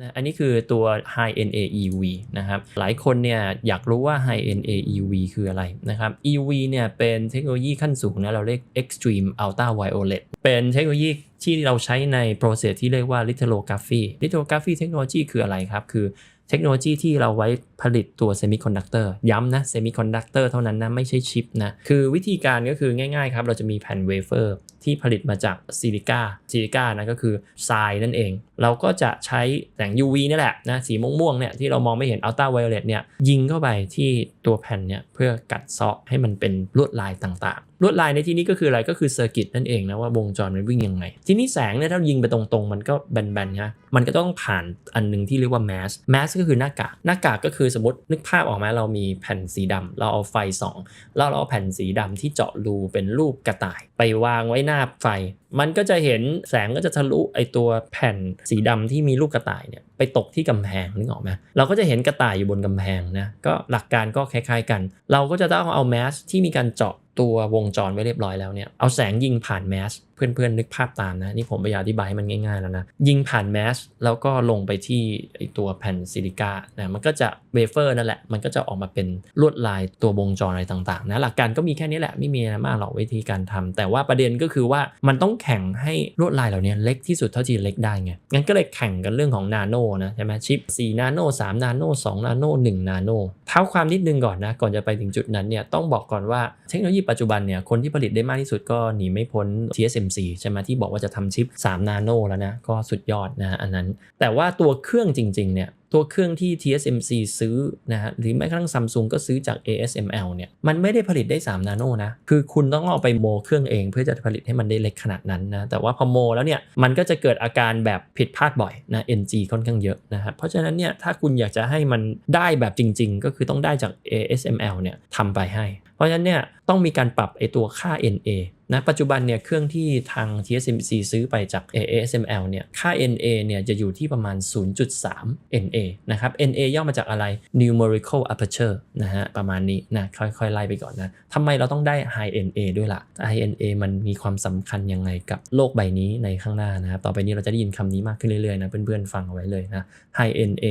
นะอันนี้คือตัว high n AEV นะครับ หลายคนเนี่ยอยากรู้ว่า high n AEV คืออะไรนะครับ EV เนี่ยเป็นเทคโนโลยีขั้นสูงนะ เราเรียก Extreme Ultraviolet เป็นเทคโนโลยีที่เราใช้ใน process ที่เรียกว่า lithography lithography เทคโนโลยีคืออะไรครับ คือ เทคโนโลยีที่เราไว้ผลิตตัวเซมิคอนดักเตอร์ย้ำนะเซมิคอนดักเตอร์เท่านั้นนะ ไม่ใช่ชิปนะ คือวิธีการก็คือง่ายๆครับ เราจะมีแผ่นเวเฟอร์ที่ผลิตมาจากซิลิก้าซิลิก้านะก็คือทรายนั่นเอง เราก็จะใช้แสง UV นี่แหละนะสีม่วงๆเนี่ยที่เรามองไม่เห็นอัลตราไวโอเลตเนี่ยยิงเข้าไปที่ตัวแผ่นเนี่ยเพื่อกัดเซาะให้มันเป็นลวดลายต่างๆ ลวดลายในที่นี้ก็คืออะไรก็คือเซอร์กิตนั่นเองนะว่าวงจรมันวิ่งยังไง ทีนี้แสงเนี่ยถ้ายิงไปตรงๆ มันก็แบนๆนะมันก็ต้องผ่านอันหนึงที่เรียกว่าแมสแมสก็คือหน้ากากหน้ากากก็คือสมมตินึกภาพออกมาเรามีแผ่นสีดำเราเอาไฟส่องแล้วเราเอาแผ่นสีดำที่เจาะรูเป็นรูปกระต่าย ไปวางไว้หน้าไฟ มันก็จะเห็นแสงก็จะทะลุไอตัวแผ่นสีดำที่มีลูกกระต่ายเนี่ยไปตกที่กำแพงนึกออกไหมเราก็จะเห็นกระต่ายอยู่บนกำแพงนะก็หลักการก็คล้ายๆกัน เราก็จะต้องเอาแมสที่มีการเจาะ ตัววงจรไว้เรียบร้อยแล้วเนี่ยเอาแสงยิงผ่านแมส เพื่อนๆนึกภาพตามนะ นี่ผมพยายามอธิบายให้มันง่าย ๆ แล้วนะ ยิงผ่านแมสแล้วก็ลงไปที่ไอตัวแผ่นซิลิก้านะมันก็จะเวเฟอร์นั่นแหละ มันก็จะออกมาเป็นลวดลายตัววงจรอะไรต่างๆนะหลักการก็มีแค่นี้แหละไม่มีอะไรมากหรอกวิธีการทำแต่ว่าประเด็นก็คือว่ามันต้องแข่งให้ลวดลายเหล่านี้เล็กที่สุดเท่าที่เล็กได้ไงงั้นก็เลยแข่งกันเรื่องของนาโนนะใช่ไหมชิป4นาโน3นาโน2นาโน1นาโนเท้าความนิดนึงก่อนนะก่อนจะไปถึงจุดนั้นเนี่ยต้องบอกก่อนว่าเทคโนโลยีปัจจุบันเนี่ยคนที่ผลิตได้มากที่สุดก็หนีไม่พ้น TSMC ใช่ไหมที่บอกว่าจะทำชิป 3 นาโนแล้วนะ ก็สุดยอดนะอันนั้น แต่ว่าตัวเครื่องจริงๆเนี่ยตัวเครื่องที่ TSMC ซื้อนะฮะหรือแม้กระทั่งซัมซุงก็ซื้อจาก ASML เนี่ยมันไม่ได้ผลิตได้ 3 นาโนนะ คือคุณต้องเอาไปโมเครื่องเอง เพื่อจะผลิตให้มันได้เล็กขนาดนั้นนะ แต่ว่าพอโมแล้วเนี่ยมันก็จะเกิดอาการแบบผิดพลาดบ่อยนะ NG ค่อนข้างเยอะนะครับเพราะฉะนั้นเนี่ยถ้าคุณอยากจะให้มันได้แบบจริง ๆ ก็คือต้องได้จาก ASML เนี่ยทำไปให้ เพราะฉะนั้นเนี่ยต้องมีการปรับไอตัวค่า NA นะปัจจุบันเนี่ยเครื่องที่ทาง TSMC ซื้อไปจาก ASML เนี่ยค่า NA เนี่ยจะอยู่ที่ประมาณ 0.3 NA นะครับ NA ย่อมาจากอะไร numerical aperture นะฮะประมาณนี้นะค่อยๆ ไล่ไปก่อนนะทำไมเราต้องได้ high NA ด้วยล่ะ high NA มันมีความสำคัญยังไงกับโลกใบนี้ในข้างหน้านะครับต่อไปนี้เราจะได้ยินคำนี้มากขึ้นเรื่อยๆนะเพื่อนๆฟังเอาไว้เลยนะ high NA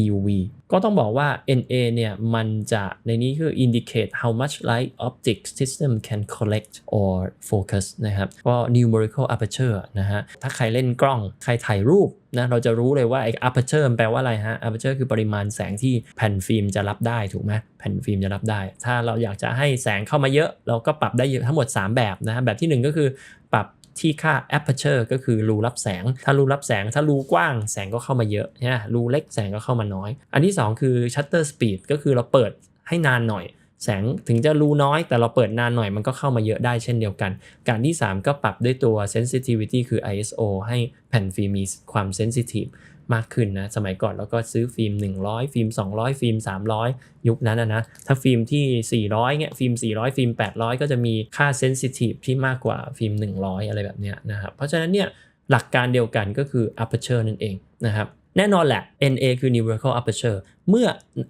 EUV ก็ต้องบอกว่า NA เนี่ยมันจะในนี้คือ indicate how much light optic system can collect or focus นะครับก็ numerical aperture นะฮะถ้าใครเล่นกล้องใครถ่ายรูปนะเราจะรู้เลยว่าไอ้ aperture แปลว่าอะไรฮะ aperture คือปริมาณแสงที่แผ่นฟิล์มจะรับได้ถูกไหมแผ่นฟิล์มจะรับได้ ถ้าเราอยากจะให้แสงเข้ามาเยอะ เราก็ปรับได้ทั้งหมด 3 แบบนะฮะแบบที่ 1 ก็คือปรับที่ค่า aperture ก็คือรูรับแสง ถ้ารูรับแสง ถ้ารูกว้างแสงก็เข้ามาเยอะนะรูเล็กแสงก็เข้ามาน้อย อันที่ 2 คือ shutter speed ก็คือเราเปิดให้นานหน่อย แสงถึงจะรูน้อยแต่เราเปิดนานหน่อยมันก็เข้ามาเยอะได้เช่นเดียวกัน การที่ 3 ก็ปรับด้วยตัว sensitivity คือ ISO ให้แผ่นฟิล์มมีความ sensitive มากขึ้นนะ สมัยก่อนเราก็ซื้อฟิล์ม 100 ฟิล์ม 200 ฟิล์ม 300 ยุคนั้นนะนะถ้าฟิล์มที่ 400เงี้ยฟิล์ม 400 ฟิล์ม 800 ก็จะมีค่า sensitive ที่มากกว่าฟิล์ม 100 อะไรแบบเนี้ยนะครับ เพราะฉะนั้นเนี่ยหลักการเดียวกันก็คือ aperture นั่นเองนะครับ แน่นอนแหละ NA คือ numerical aperture เมื่อ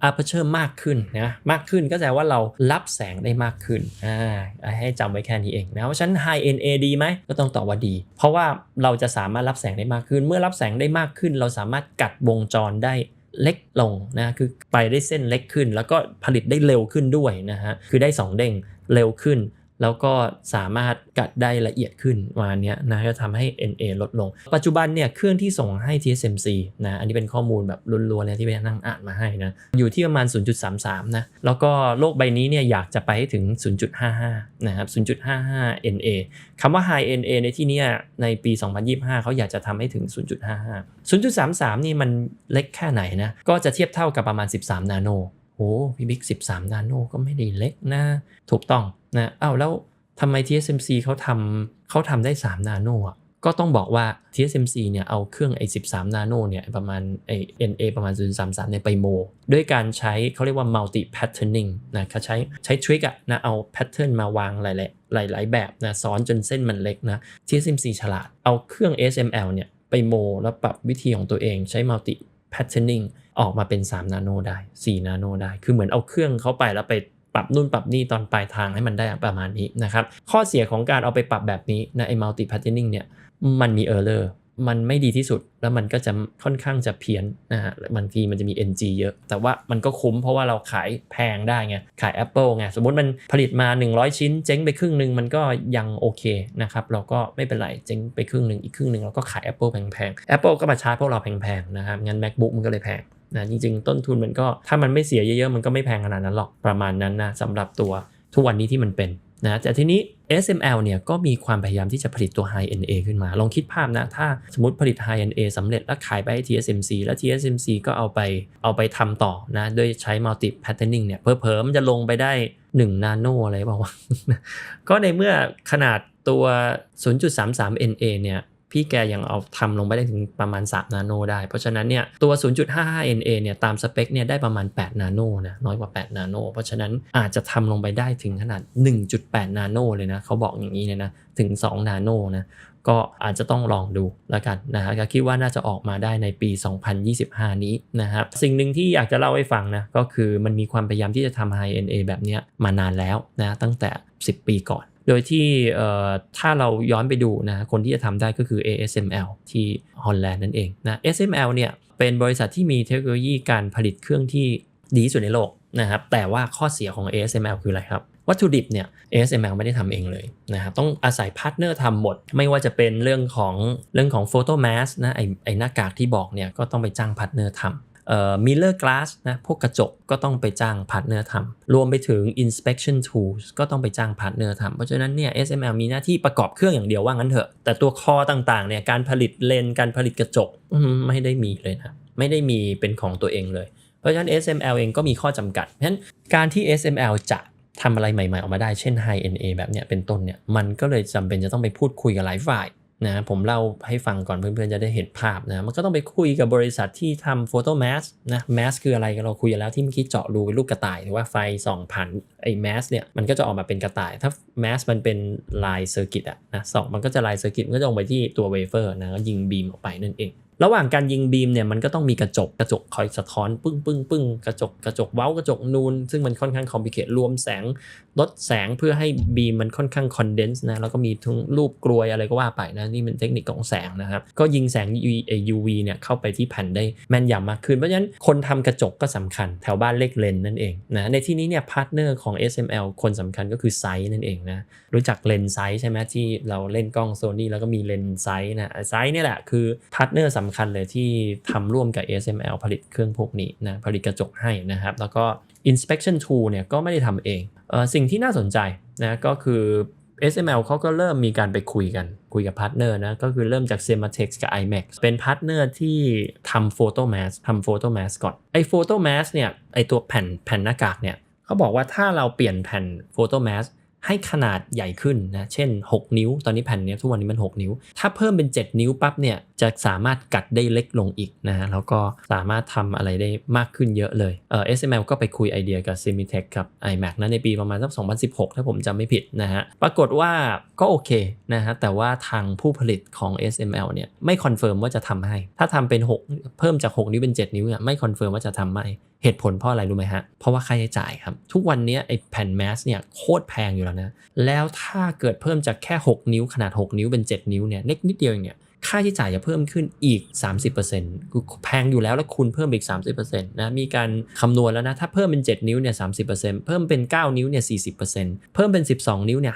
aperture มากขึ้นนะมากขึ้นก็แปลว่าเรารับแสงได้มากขึ้นอ่าให้จำไว้แค่นี้เองนะเพราะฉะนั้น high NA ดีไหมก็ต้องตอบว่าดี เพราะว่าเราจะสามารถรับแสงได้มากขึ้น เมื่อรับแสงได้มากขึ้น เราสามารถกัดวงจรได้เล็กลงนะคือไปได้เส้นเล็กขึ้น แล้วก็ผลิตได้เร็วขึ้นด้วยนะฮะคือได้ 2 เด้งเร็วขึ้น แล้วก็สามารถกัดได้ละเอียดขึ้นมาเนี้ยนะจะทำให้ NA ลดลง ปัจจุบันเนี่ยเครื่องที่ส่งให้ TSMC นะอันนี้เป็นข้อมูลแบบล้วนๆเลยที่ไปนั่งอ่านมาให้นะอยู่ที่ประมาณ 0.33 นะ แล้วก็โลกใบนี้เนี่ยอยากจะไปให้ถึง 0.55 นะครับ 0.55 NA คำว่า High NA ในที่นี้ในปี 2025 เขาอยากจะทำให้ถึง 0.55 0.33 นี่มันเล็กแค่ไหนนะก็จะเทียบเท่ากับประมาณ 13 นาโนโอ้พี่บิ๊ก 13 นาโนก็ไม่ได้เล็กนะ ถูกต้อง นะอ้าวแล้วทำไม TSMC เขาทำเขาทำได้ 3 นาโนอะก็ต้องบอกว่า TSMC เนี่ยเอาเครื่องไอ้13 นาโนเนี่ยประมาณไอ้ NA ประมาณ 0.33เนี่ยไปโม ด้วยการใช้เขาเรียกว่า multi patterning นะเขาใช้ใช้ทริคอะนะเอา pattern มาวางหลายๆหลายๆแบบนะซ้อนจนเส้นมันเล็กนะ TSMC ฉลาด เอาเครื่อง SML เนี่ยไปโม แล้วปรับวิธีของตัวเองใช้ multi patterning ออกมาเป็น 3 นาโนได้ 4 นาโนได้ คือเหมือนเอาเครื่องเขาไปแล้วไป ปรับนู่นปรับนี่ตอนปลายทางให้มันได้ประมาณนี้นะครับข้อเสียของการเอาไปปรับแบบนี้นะไอ้ multi patterning เนี่ยมันมี error มันไม่ดีที่สุดแล้วมันก็จะค่อนข้างจะเพี้ยนนะฮะบางทีมันจะมี NG เยอะ แต่ว่ามันก็คุ้มเพราะว่าเราขายแพงได้ไง ขาย Apple ไง สมมติมันผลิตมา 100 ชิ้น เจ๊งไปครึ่งหนึ่งมันก็ยังโอเคนะครับ เราก็ไม่เป็นไร เจ๊งไปครึ่งหนึ่งอีกครึ่งหนึ่งเราก็ขาย Apple แพงๆ Apple ก็มาชาร์จพวกเราแพงๆนะครับงั้น MacBook มันก็เลยแพง นะจริงๆ ต้นทุนมันก็ถ้ามันไม่เสียเยอะๆ มันก็ไม่แพงขนาดนั้นหรอกประมาณนั้นนะสำหรับตัวทุกวันนี้ที่มันเป็นนะแต่ทีนี้ SML เนี่ยก็มีความพยายามที่จะผลิตตัว High NA ขึ้นมา ลองคิดภาพนะ ถ้าสมมติผลิต High NA สำเร็จแล้วขายไปให้ TSMC แล้ว TSMC ก็เอาไปเอาไปทำต่อนะด้วยใช้ multi patterning เนี่ย เพอๆมันจะลงไปได้ 1 นาโนอะไรบอกว่า ก็ในเมื่อขนาดตัว 0.33 NA เนี่ย พี่แกยังเอาทำลงไปได้ถึงประมาณ 3 นาโนได้ เพราะฉะนั้นเนี่ยตัว 0.55 NA เนี่ยตามสเปคเนี่ยได้ประมาณ 8 นาโนนะน้อยกว่า 8 นาโน เพราะฉะนั้นอาจจะทำลงไปได้ถึงขนาด 1.8 นาโนเลยนะเขาบอกอย่างนี้เลยนะถึง 2 นาโนนะก็อาจจะต้องลองดูแล้วกันนะฮะก็คิดว่าน่าจะออกมาได้ในปี 2025 นี้นะครับสิ่งหนึ่งที่อยากจะเล่าให้ฟังนะก็คือมันมีความพยายามที่จะทำ High NA แบบนี้มานานแล้วนะตั้งแต่ 10 ปีก่อน โดยที่ถ้าเราย้อนไปดูนะคนที่จะทำได้ก็คือ ASML ที่ฮอลแลนด์นั่นเองนะ ASML เนี่ยเป็นบริษัทที่มีเทคโนโลยีการผลิตเครื่องที่ดีสุดในโลกนะครับแต่ว่าข้อเสียของ ASML คืออะไรครับวัตถุดิบเนี่ย ASML ไม่ได้ทำเองเลยนะครับต้องอาศัยพาร์ทเนอร์ทำหมด ไม่ว่าจะเป็นเรื่องของเรื่องของโฟโตแมสนะไอไอหน้ากากที่บอกเนี่ยก็ต้องไปจ้างพาร์ทเนอร์ทำ มิเลอร์กลาสนะพวกกระจกก็ต้องไปจ้างพาร์ทเนอร์ทำรวมไปถึง inspection tools ก็ต้องไปจ้างพาร์ทเนอร์ทำเพราะฉะนั้นเนี่ย SML มีหน้าที่ประกอบเครื่องอย่างเดียวว่างั้นเถอะ แต่ตัวคอต่างๆเนี่ยการผลิตเลนการผลิตกระจกไม่ได้มีเลยนะ ไม่ได้มีเป็นของตัวเองเลย เพราะฉะนั้น SML เองก็มีข้อจำกัดเพราะฉะนั้นการที่ SML จะทำอะไรใหม่ๆ ออกมาได้เช่น High NA แบบเนี้ยเป็นต้นเนี่ยมันก็เลยจำเป็นจะต้องไปพูดคุยกับหลายฝ่าย นะผมเล่าให้ฟังก่อนเพื่อนๆ จะได้เห็นภาพนะ มันก็ต้องไปคุยกับบริษัทที่ทำโฟโต้แมสนะแมสคืออะไรเราคุยแล้วที่เมื่อกี้เจาะรูเป็นลูกกระต่ายหรือว่าไฟส่องผ่านไอ้แมสเนี่ยมันก็จะออกมาเป็นกระต่าย ถ้าแมสมันเป็นลายเซอร์กิตอะนะสองมันก็จะลายเซอร์กิตมันก็จะลงไปที่ตัวเวเฟอร์นะยิงบีมออกไปนั่นเอง ระหว่างการยิงบีมเนี่ยมันก็ต้องมีกระจกกระจกคอยสะท้อนปึ้งปึ้งปึ้งกระจกกระจกเว้ากระจกนูน ซึ่งมันค่อนข้างคอมพลีเคทรวมแสงลดแสงเพื่อให้บีมมันค่อนข้างคอนเดนซ์นะแล้วก็มีทั้งรูปกลวยอะไรก็ว่าไปนะนี่เป็นเทคนิคของแสงนะครับ ก็ยิงแสง UV เนี่ยเข้าไปที่แผ่นได้แม่นยำมากขึ้น เพราะฉะนั้นคนทำกระจกก็สำคัญแถวบ้านเลขเลนนั่นเองนะในที่นี้เนี่ยพาร์ทเนอร์ของ SML คนสำคัญก็คือไซส์นั่นเองนะรู้จักเลนไซส์ใช่ไหมที่เราเล่นกล้องโซนี่แล้วก็มีเลนไซส์นะไซส์นี่แหละคือพาร์ทเนอร์สำคัญเลยที่ทำร่วมกับ SML ผลิตเครื่องพวกนี้นะผลิตกระจกให้นะครับ แล้วก็ inspection tool เนี่ยก็ไม่ได้ทำเองเออสิ่งที่น่าสนใจนะก็คือ SML เขาก็เริ่มมีการไปคุยกันคุยกับพาร์ทเนอร์นะ ก็คือเริ่มจาก Sematex กับ IMAX เป็นพาร์ทเนอร์ที่ทำโฟโต้แมสทำโฟโต้แมสก่อน ไอ้โฟโต้แมสเนี่ย ไอ้ตัวแผ่นแผ่นหน้ากากเนี่ยเขาบอกว่าถ้าเราเปลี่ยนแผ่นโฟโต้แมส ให้ขนาดใหญ่ขึ้นนะ เช่น 6 นิ้ว ตอนนี้แผ่นนี้ทุกวันนี้มัน 6 นิ้ว ถ้าเพิ่มเป็น 7 นิ้วปั๊บเนี่ย จะสามารถกัดได้เล็กลงอีกนะฮะ แล้วก็สามารถทำอะไรได้มากขึ้นเยอะเลย เออ SML ก็ไปคุยไอเดียกับ Semitech กับ iMac นะในปีประมาณสัก 2016 ถ้าผมจำไม่ผิดนะฮะ ปรากฏว่าก็โอเคนะฮะ แต่ว่าทางผู้ผลิตของ SML เนี่ยไม่คอนเฟิร์มว่าจะทำให้ ถ้าทำเป็น 6 เพิ่มจาก 6 นิ้วเป็น 7 นิ้วเนี่ยไม่คอนเฟิร์มว่าจะทำให้เหตุผลเพราะอะไรรู้ไหมฮะ เพราะว่าค่าใช้จ่ายครับ ทุกวันนี้ไอ้แผ่นแมสเนี่ยโคตรแพงอยู่แล้วนะ แล้วถ้าเกิดเพิ่มจากแค่ 6 นิ้วขนาด 6 นิ้วเป็น 7 นิ้วเนี่ยเล็กนิดเดียวเนี่ย ค่าใช้จ่ายจะเพิ่มขึ้นอีก 30%คือแพงอยู่แล้วแล้วคุณเพิ่มอีก 30%นะมีการคำนวณแล้วนะ ถ้าเพิ่มเป็น 7 นิ้วเนี่ย30%เพิ่มเป็น 9 นิ้วเนี่ย40%เพิ่มเป็น 12 นิ้วเนี่ย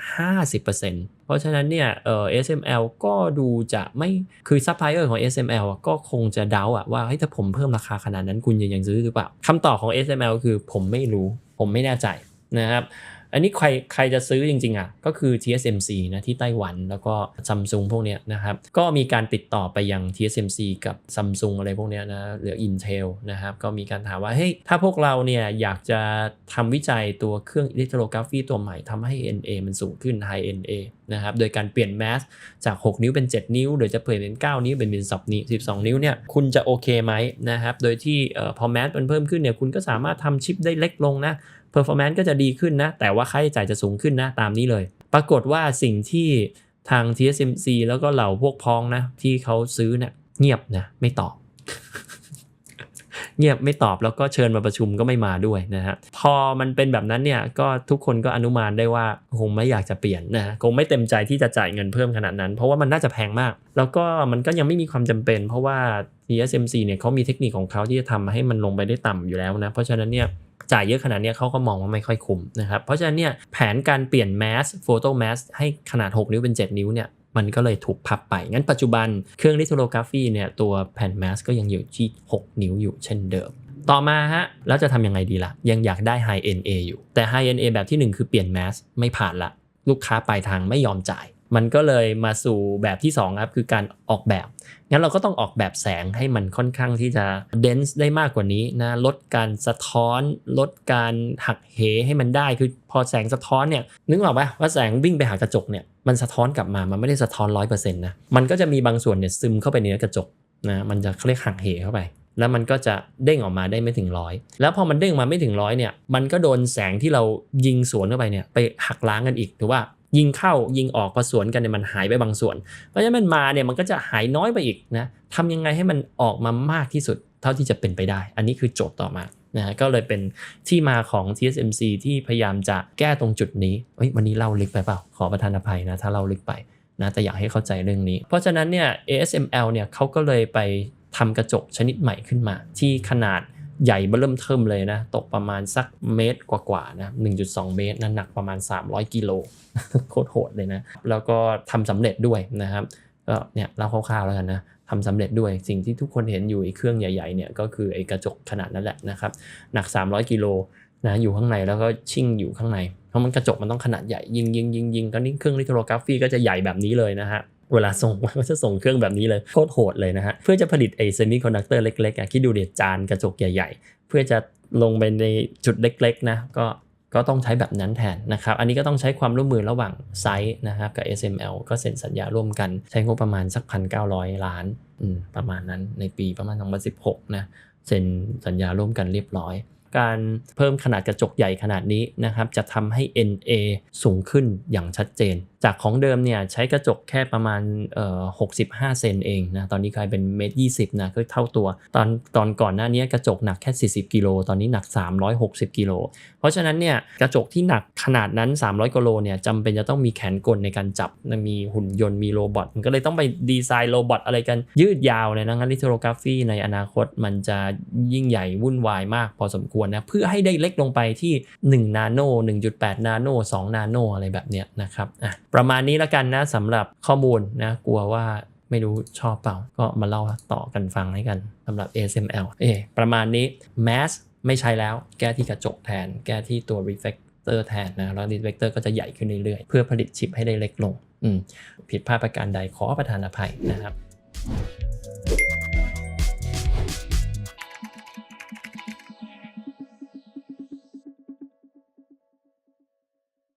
50%เพราะฉะนั้นเนี่ยเอ่อ SML ก็ดูจะไม่คือซัพพลายเออร์ของ SML ก็คงจะเดาอะว่าเฮ้ยถ้าผมเพิ่มราคาขนาดนั้นคุณยังยังซื้อหรือเปล่าคำตอบของ SML คือผมไม่รู้ ผมไม่แน่ใจนะครับ อันนี้ใครใครจะซื้อจริงๆอะก็คือ TSMC นะที่ไต้หวันแล้วก็ซัมซุงพวกเนี้ยนะครับ ก็มีการติดต่อไปยัง TSMC กับซัมซุงอะไรพวกเนี้ยนะหรือ Intel นะครับ ก็มีการถามว่าเฮ้ยถ้าพวกเราเนี่ยอยากจะทำวิจัยตัวเครื่องอิเล็กโทรกราฟีตัวใหม่ทำให้ NA มันสูงขึ้น High NA นะครับโดยการเปลี่ยนแมสจาก 6 นิ้วเป็น 7 นิ้วหรือจะเปลี่ยนเป็น 9 นิ้วเป็นเป็น10นิ้ว12 นิ้วเนี่ยคุณจะโอเคไหมนะครับโดยที่พอแมสมันเพิ่มขึ้นเนี่ยคุณก็สามารถทำชิปได้เล็กลงนะ performance ก็จะดีขึ้นนะ แต่ว่าค่าใช้จ่ายจะสูงขึ้นนะตามนี้เลย ปรากฏว่าสิ่งที่ทาง TSMC แล้วก็เหล่าพวกพ้องนะ ที่เขาซื้อเนะี่ยเงียบนะ ไม่ตอบ เงียบไม่ตอบแล้วก็เชิญมาประชุมก็ไม่มาด้วยนะฮะพอมันเป็นแบบนั้นเนี่ยก็ทุกคนก็อนุมานได้ว่าคงไม่อยากจะเปลี่ยนนะฮะคงไม่เต็มใจที่จะจ่ายเงินเพิ่มขนาดนั้น เพราะว่ามันน่าจะแพงมาก แล้วก็มันก็ยังไม่มีความจำเป็น เพราะว่า TSMC เนี่ยเขามีเทคนิคของเขาที่จะทำให้มันลงไปได้ต่ำอยู่แล้วนะเพราะฉะนั้นเนี่ยจ่ายเยอะขนาดนี้เขาก็มองว่าไม่ค่อยคุ้มนะครับ เพราะฉะนั้นเนี่ยแผนการเปลี่ยนแมสโฟโต้แมสให้ขนาด 6 นิ้วเป็น 7 นิ้วเนี่ย มันก็เลยถูกพับไป งั้นปัจจุบันเครื่องลิโทโลกราฟีเนี่ยตัวแผ่นแมสก็ยังอยู่ที่ 6 นิ้วอยู่เช่นเดิม ต่อมาฮะ แล้วจะทำยังไงดีละ่ะ ยังอยากได้ High NA อยู่ แต่ High NA แบบที่ 1 คือเปลี่ยนแมสไม่ผ่านละ ลูกค้าปลายทางไม่ยอมจ่าย มันก็เลยมาสู่แบบที่2ครับคือการออกแบบ งั้นเราก็ต้องออกแบบแสงให้มันค่อนข้างที่จะ dense ได้มากกว่านี้นะลดการสะท้อน ลดการหักเหให้มันได้คือพอแสงสะท้อนเนี่ยนึกออกปะว่าแสงวิ่งไปหากระจกเนี่ยมันสะท้อนกลับมามันไม่ได้สะท้อนร้อยเปอร์เซ็นต์นะมันก็จะมีบางส่วนเนี่ยซึมเข้าไปในกระจกนะมันจะเขาเรียกหักเหเข้าไปแล้วมันก็จะเด้งออกมาได้ไม่ถึงร้อย แล้วพอมันเด้งมาไม่ถึงร้อยเนี่ย มันก็โดนแสงที่เรายิงสวนเข้าไปเนี่ยไปหักล้างกันอีกถือว่า ยิงเข้ายิงออกพอสวนกันเนี่ยมันหายไปบางส่วน เพราะฉะนั้นมันมาเนี่ยมันก็จะหายน้อยไปอีกนะทำยังไงให้มันออกมามากที่สุดเท่าที่จะเป็นไปได้ อันนี้คือโจทย์ต่อมานะฮะก็เลยเป็นที่มาของ TSMC ที่พยายามจะแก้ตรงจุดนี้เฮ้ยวันนี้เล่าลึกไปเปล่า ขอประทานอภัยนะถ้าเล่าลึกไปนะแต่อยากให้เข้าใจเรื่องนี้ เพราะฉะนั้นเนี่ย ASML เนี่ยเขาก็เลยไปทำกระจกชนิดใหม่ขึ้นมา ที่ขนาด ใหญ่เบิ่มเทิมเลยนะ ตกประมาณสักเมตรกว่าๆนะ1.2 เมตรนะหนักประมาณ 300 กิโลโคตรโหดเลยนะ แล้วก็ทำสำเร็จด้วยนะครับก็เนี่ยเล่าคร่าวๆแล้วกันนะทำสำเร็จด้วยสิ่งที่ทุกคนเห็นอยู่ไอ้เครื่องใหญ่ๆเนี่ยก็คือไอ้กระจกขนาดนั้นแหละนะครับหนัก 300 กิโลนะอยู่ข้างในแล้วก็ชิ่งอยู่ข้างใน เพราะมันกระจกมันต้องขนาดใหญ่ยิงยิงยิงยิงตอนนี้เครื่องลิโทโลกราฟีก็จะใหญ่แบบนี้เลยนะฮะ เวลาส่งมันก็จะส่งเครื่องแบบนี้เลยโคตรโหดเลยนะฮะ เพื่อจะผลิตไอ้เซมิคอนดักเตอร์เล็กๆอะคิดดูเดี๋ยจานกระจกใหญ่ ๆ เพื่อจะลงไปในจุดเล็กๆนะก็ก็ต้องใช้แบบนั้นแทนนะครับ อันนี้ก็ต้องใช้ความร่วมมือระหว่างไซต์นะครับกับ SML ก็เซ็นสัญญาร่วมกัน ใช้งบประมาณสัก 1,900 ล้านประมาณนั้นในปีประมาณ 2016 นะเซ็นสัญญาร่วมกันเรียบร้อย การเพิ่มขนาดกระจกใหญ่ขนาดนี้นะครับ จะทำให้ NA สูงขึ้นอย่างชัดเจน จากของเดิมเนี่ยใช้กระจกแค่ประมาณเอ่อ65 เซนเองนะ ตอนนี้กลายเป็นเมตรยีนะก็เท่าตัว ตอนตอนก่อนหน้านี้กระจกหนักแค่ 40 กิโล ตอนนี้หนัก 360 กิโล เพราะฉะนั้นเนี่ยกระจกที่หนักขนาดนั้น 300 กิโลเนี่ยจำเป็นจะต้องมีแขนกลในการจับ มีหุ่นยนต์ มีโรบอท มันก็เลยต้องไปดีไซน์โรบอทอะไรกันยืดยาวเลยนะงั้นลิโทโลกราฟีในอนาคตมันจะยิ่งใหญ่วุ่นวายมากพอสมควรนะเพื่อให้ได้เล็กลงไปที่ 1 นาโน 1.8 นาโน 2 นาโนอะไรแบบเนี้ยนะครับอะประมาณนี้แล้วกันนะสำหรับข้อมูลนะกลัวว่าไม่รู้ชอบเปล่า ก็มาเล่าต่อกันฟังให้กันสำหรับ ASML เอประมาณนี้ Mask ไม่ใช้แล้ว แก้ที่กระจกแทน แก้ที่ตัว reflector แทนนะ แล้ว reflector ก็จะใหญ่ขึ้นเรื่อยๆ เพื่อผลิตชิปให้ได้เล็กลง ผิดพลาดประการใดขอประทานอภัยนะครับ